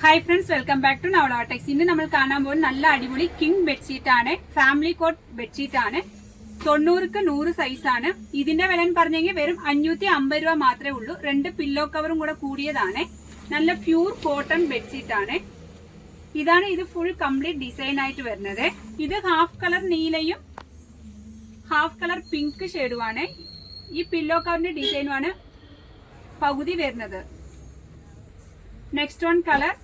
Hi friends welcome back to നവളോടെക്സ് ഇന്ന് നമ്മൾ കാണാൻ പോകുന്ന നല്ല അടിപൊളി കിങ് ബെഡ്ഷീറ്റ് ആണ്. ഫാമിലി കോട്ട് ബെഡ്ഷീറ്റ് ആണ്. തൊണ്ണൂറുക്ക് നൂറ് സൈസ് ആണ്. ഇതിന്റെ വില എന്ന് പറഞ്ഞെങ്കിൽ വെറും അഞ്ഞൂറ്റി അമ്പത് രൂപ മാത്രമേ ഉള്ളൂ. രണ്ട് പില്ലോ കവറും കൂടെ കൂടിയതാണ്. നല്ല പ്യൂർ കോട്ടൺ ബെഡ്ഷീറ്റ് ആണ്. ഇതാണ് ഇത് ഫുൾ കംപ്ലീറ്റ് ഡിസൈൻ ആയിട്ട് വരുന്നത്. ഇത് ഹാഫ് കളർ നീലയും ഹാഫ് കളർ പിങ്ക് ഷെയ്ഡുമാണ് ഈ പില്ലോ കവറിന്റെ ഡിസൈനുമാണ് പകുതി വരുന്നത്. നെക്സ്റ്റ് വൺ കളർ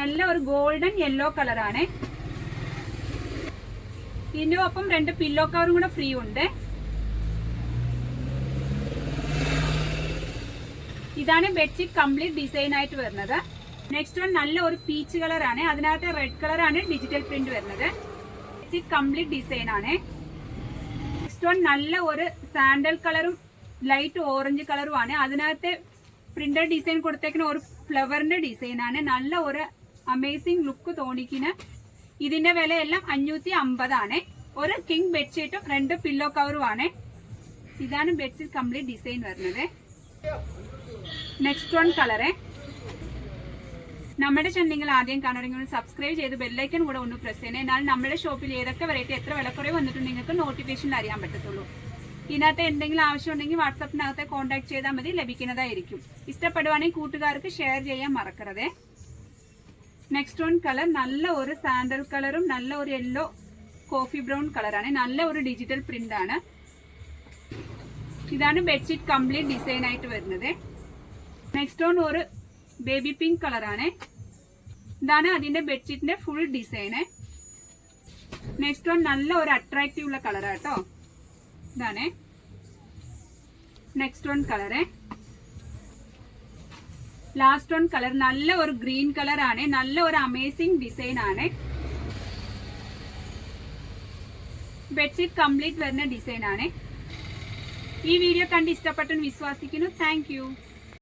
നല്ല ഒരു ഗോൾഡൻ യെല്ലോ കളറാണ് ഇതിന്റെ ഒപ്പം രണ്ട് പില്ലോ കവറും കൂടെ ഫ്രീ ഉണ്ട്. ഇതാണ് ബെഡ്ഷീറ്റ് കംപ്ലീറ്റ് ഡിസൈൻ ആയിട്ട് വരുന്നത്. നെക്സ്റ്റ് വൺ നല്ല ഒരു പീച്ച് കളറാണ് അതിനകത്ത് റെഡ് കളറാണ് ഡിജിറ്റൽ പ്രിന്റ് വരുന്നത്. ബെഡ്ഷീറ്റ് കംപ്ലീറ്റ് ഡിസൈൻ ആണ്. നെക്സ്റ്റ് വൺ നല്ല ഒരു സാൻഡൽ കളറും ലൈറ്റ് ഓറഞ്ച് കളറുമാണ് അതിനകത്ത് പ്രിന്റഡ് ഡിസൈൻ കൊടുത്തേക്കുന്ന ഒരു ഫ്ലവറിന്റെ ഡിസൈൻ ആണ്. നല്ല ഒരു അമേസിംഗ് ലുക്ക് തോണിക്കിന് ഇതിന്റെ വിലയെല്ലാം അഞ്ഞൂറ്റി അമ്പതാണ് ഒരു കിങ് ബെഡ്ഷീറ്റും രണ്ട് പില്ലോ കവറും ആണ്. ഇതാണ് ബെഡ്ഷീറ്റ് കംപ്ലീറ്റ് ഡിസൈൻ വരുന്നത്. നെക്സ്റ്റ് വൺ കളറ് നമ്മുടെ ചാനൽ നിങ്ങൾ ആദ്യം കാണണമെങ്കിൽ സബ്സ്ക്രൈബ് ചെയ്ത് ബെല്ലൈക്കൻ കൂടെ ഒന്ന് പ്രസ് ചെയ്യണേ. എന്നാൽ നമ്മുടെ ഷോപ്പിൽ ഏതൊക്കെ വെറൈറ്റി എത്ര വിലക്കുറവ് വന്നിട്ടുണ്ട് നിങ്ങൾക്ക് നോട്ടിഫിക്കേഷനിൽ അറിയാൻ പറ്റത്തുള്ളൂ. ഇതിനകത്ത് എന്തെങ്കിലും ആവശ്യമുണ്ടെങ്കിൽ വാട്സപ്പിനകത്ത് കോൺടാക്ട് ചെയ്താൽ മതി. ലഭിക്കുന്നതായിരിക്കും. ഇഷ്ടപ്പെടുവാണെങ്കിൽ കൂട്ടുകാർക്ക് ഷെയർ ചെയ്യാൻ മറക്കരുതേ. നെക്സ്റ്റ് വൺ കളർ നല്ല ഒരു സാൻഡൽ കളറും നല്ല ഒരു യെല്ലോ കോഫി ബ്രൗൺ കളറാണ് നല്ല ഒരു ഡിജിറ്റൽ പ്രിന്റ് ആണ്. ഇതാണ് ബെഡ്ഷീറ്റ് കംപ്ലീറ്റ് ഡിസൈൻ ആയിട്ട് വരുന്നത്. നെക്സ്റ്റ് വൺ ഒരു ബേബി പിങ്ക് കളറാണ് ഇതാണ് അതിന്റെ ബെഡ്ഷീറ്റിന്റെ ഫുൾ ഡിസൈന് നെക്സ്റ്റ് വൺ നല്ല ഒരു അട്രാക്റ്റീവ് ഉള്ള കളറാട്ടോ ഇതാണ്. Next one colour last on colour നല്ല ഒരു ഗ്രീൻ കളർ ആണ്. നല്ല ഒരു അമേസിംഗ് ഡിസൈൻ ആണ്. ബെഡ്ഷീറ്റ് കംപ്ലീറ്റ് വരുന്ന ഡിസൈൻ ആണ്. ഈ വീഡിയോ കണ്ട് ഇഷ്ടപ്പെട്ടെന്ന് വിശ്വസിക്കുന്നു. താങ്ക്